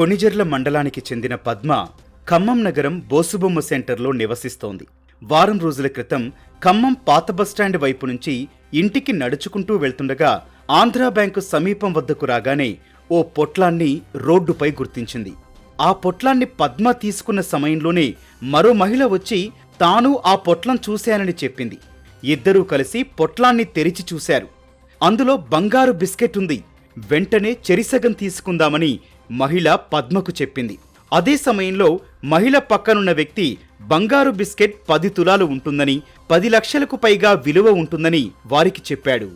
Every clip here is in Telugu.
కొణిజర్ల మండలానికి చెందిన పద్మ ఖమ్మం నగరం బోసుబొమ్మ సెంటర్లో నివసిస్తోంది. వారం రోజుల క్రితం ఖమ్మం పాత బస్టాండ్ వైపు నుంచి ఇంటికి నడుచుకుంటూ వెళ్తుండగా ఆంధ్రా బ్యాంకు సమీపం వద్దకు రాగానే ఓ పొట్లాన్ని రోడ్డుపై గుర్తించింది. ఆ పొట్లాన్ని పద్మ తీసుకున్న సమయంలోనే మరో మహిళ వచ్చి తాను ఆ పొట్లం చూశానని చెప్పింది. ఇద్దరూ కలిసి పొట్లాన్ని తెరిచి చూశారు. అందులో బంగారు బిస్కెట్ ఉంది. వెంటనే చెరిసగం తీసుకుందామని మహిళ పద్మకు చెప్పింది. అదే సమయంలో మహిళ పక్కనున్న వ్యక్తి బంగారు బిస్కెట్ పది తులాలు ఉంటుందని పది లక్షలకు పైగా విలువ ఉంటుందని వారికి చెప్పాడు.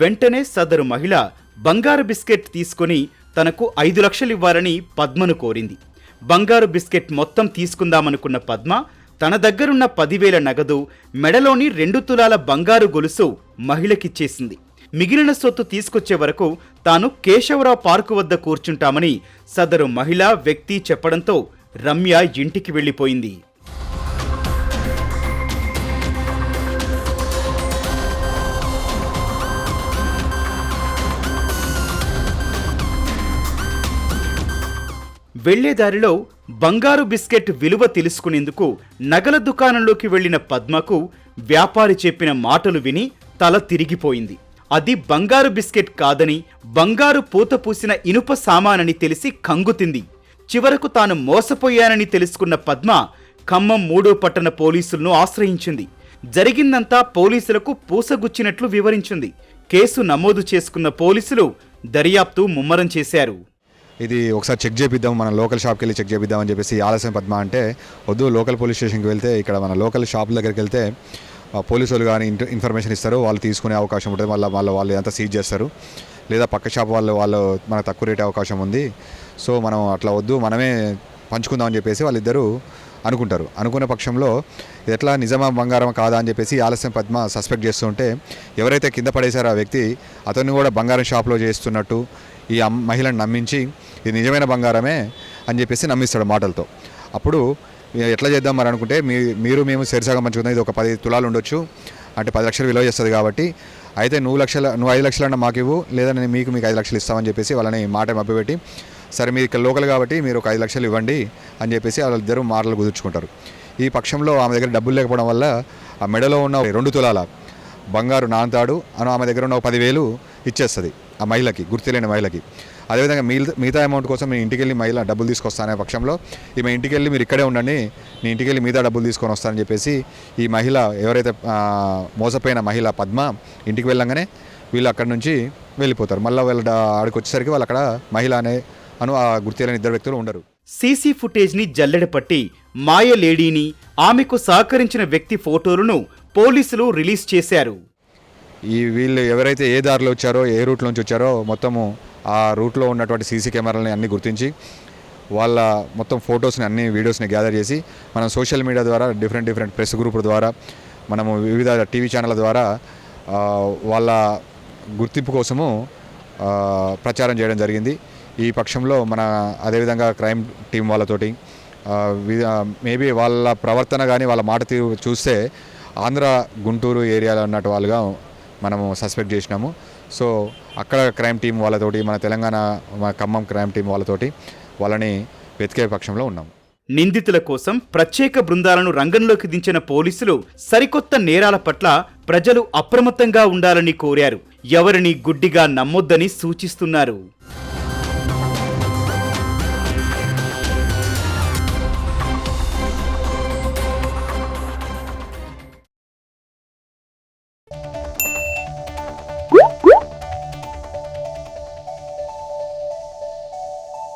వెంటనే సదరు మహిళ బంగారు బిస్కెట్ తీసుకొని తనకు ఐదు లక్షలివ్వాలని పద్మను కోరింది. బంగారు బిస్కెట్ మొత్తం తీసుకుందామనుకున్న పద్మ తన దగ్గరున్న పదివేల నగదు మెడలోని రెండు తులాల బంగారు గొలుసు మహిళకిచ్చేసింది. మిగిలిన సొత్తు తీసుకొచ్చే వరకు తాను కేశవరావు పార్కు వద్ద కూర్చుంటామని సదరు మహిళ వ్యక్తి చెప్పడంతో రమ్య ఇంటికి వెళ్ళిపోయింది. వెళ్ళేదారిలో బంగారు బిస్కెట్ విలువ తెలుసుకునేందుకు నగల దుకాణంలోకి వెళ్ళిన పద్మకు వ్యాపారి చెప్పిన మాటలు విని తల తిరిగిపోయింది. అది బంగారు బిస్కెట్ కాదని బంగారు పూత పూసిన ఇనుప సామానని తెలిసి కంగుతింది. చివరకు తాను మోసపోయానని తెలుసుకున్న పద్మ ఖమ్మం మూడో పట్టణ పోలీసులను ఆశ్రయించింది. జరిగిందంతా పోలీసులకు పూసగుచ్చినట్లు వివరించింది. కేసు నమోదు చేసుకున్న పోలీసులు దర్యాప్తు ముమ్మరం చేశారు. ఇది ఒకసారి చెక్ చేపిద్దాం మన లోకల్ షాప్కి వెళ్ళి చెక్ చేపిద్దాం అని చెప్పేసి ఆలస్యం పద్మ అంటే వద్దు లోకల్ పోలీస్ స్టేషన్కి వెళ్తే ఇక్కడ మన లోకల్ షాప్ దగ్గరికి వెళ్తే పోలీసులు పోలీసు వాళ్ళు కానీ ఇన్ ఇన్ఫర్మేషన్ ఇస్తారు వాళ్ళు తీసుకునే అవకాశం ఉంటుంది మళ్ళీ వాళ్ళ వాళ్ళు అంతా సీజ్ చేస్తారు. లేదా పక్క షాప్ వాళ్ళు వాళ్ళు మనకు తక్కువ రేట్ అవకాశం ఉంది. సో మనం అట్లా వద్దు మనమే పంచుకుందాం అని చెప్పేసి వాళ్ళిద్దరూ అనుకుంటారు. అనుకునే పక్షంలో ఇది ఎట్లా నిజమా బంగారం కాదా అని చెప్పేసి ఆలస్యం పద్మ సస్పెక్ట్ చేస్తుంటే ఎవరైతే కింద పడేశారో ఆ వ్యక్తి అతన్ని కూడా బంగారం షాప్లో చేస్తున్నట్టు ఈ మహిళను నమ్మించి ఇది నిజమైన బంగారమే అని చెప్పేసి నమ్మిస్తాడు మాటలతో. అప్పుడు ఇక ఎట్లా చేద్దాం మరి అనుకుంటే మీ మీరు మేము సరిసగం పంచుకుందాం ఇది ఒక పది తులాలు ఉండొచ్చు. అంటే పది లక్షలు విలువ చేస్తుంది కాబట్టి అయితే నువ్వు లక్షల నువ్వు ఐదు లక్షలన్నా మాకు ఇవ్వు లేదా నేను మీకు మీకు ఐదు లక్షలు ఇస్తామని చెప్పేసి వాళ్ళని మాట మభ్యపెట్టి సరే మీరు ఇక్కడ లోకల్ కాబట్టి మీరు ఒక ఐదు లక్షలు ఇవ్వండి అని చెప్పేసి వాళ్ళిద్దరూ మాటలు కుదుర్చుకుంటారు. ఈ పక్షంలో ఆమె దగ్గర డబ్బులు లేకపోవడం వల్ల ఆ మెడలో ఉన్న రెండు తులాల బంగారు నాంతాడు అని ఆమె దగ్గర ఉన్న ఒక పదివేలు ఇచ్చేస్తుంది. ఆ మహిళకి గుర్తులేని మహిళకి. అదేవిధంగా మిగతా మిగతా అమౌంట్ కోసం మీ ఇంటికి వెళ్ళి మహిళ డబ్బులు తీసుకొస్తానే పక్షంలో ఈమె ఇంటికి వెళ్ళి మీరు ఇక్కడే ఉండండి నేను ఇంటికి వెళ్ళి మిగతా డబ్బులు తీసుకొని వస్తానని చెప్పేసి ఈ మహిళ ఎవరైతే మోసపోయిన మహిళ పద్మ ఇంటికి వెళ్ళంగానే వీళ్ళు అక్కడి నుంచి వెళ్ళిపోతారు. మళ్ళీ వాళ్ళ ఆడికి వచ్చేసరికి వాళ్ళు అక్కడ మహిళ అనే అను ఆ గుర్తులేని ఇద్దరు వ్యక్తులు ఉండరు. సీసీ ఫుటేజ్ని జల్లెడపట్టి మాయ లేడీని ఆమెకు సహకరించిన వ్యక్తి ఫోటోలను పోలీసులు రిలీజ్ చేశారు. ఈ వీళ్ళు ఎవరైతే ఏ దారిలో వచ్చారో ఏ రూట్లోంచి వచ్చారో మొత్తము ఆ రూట్లో ఉన్నటువంటి సీసీ కెమెరాలని అన్ని గుర్తించి వాళ్ళ మొత్తం ఫొటోస్ని అన్ని వీడియోస్ని గ్యాదర్ చేసి మనం సోషల్ మీడియా ద్వారా డిఫరెంట్ డిఫరెంట్ ప్రెస్ గ్రూపుల ద్వారా మనము వివిధ టీవీ ఛానళ్ళ ద్వారా వాళ్ళ గుర్తింపు కోసము ప్రచారం చేయడం జరిగింది. ఈ పక్షంలో మన అదేవిధంగా క్రైమ్ టీం వాళ్ళతోటి మేబీ వాళ్ళ ప్రవర్తన కానీ వాళ్ళ మాట తీరు చూస్తే ఆంధ్ర గుంటూరు ఏరియాలో ఉన్నట్టు వాళ్ళుగా మనము సస్పెక్ట్ చేసినాము. సో అక్కడ క్రైమ్ టీం వాళ్ళతోటి మన తెలంగాణ మన ఖమ్మం క్రైమ్ టీం వాళ్ళతోటి వాళ్ళని వెతికే పక్షంలో ఉన్నాం. నిందితుల కోసం ప్రత్యేక బృందాలను రంగంలోకి దించిన పోలీసులు సరికొత్త నేరాల పట్ల ప్రజలు అప్రమత్తంగా ఉండాలని కోరారు. ఎవరిని గుడ్డిగా నమ్మొద్దని సూచిస్తున్నారు.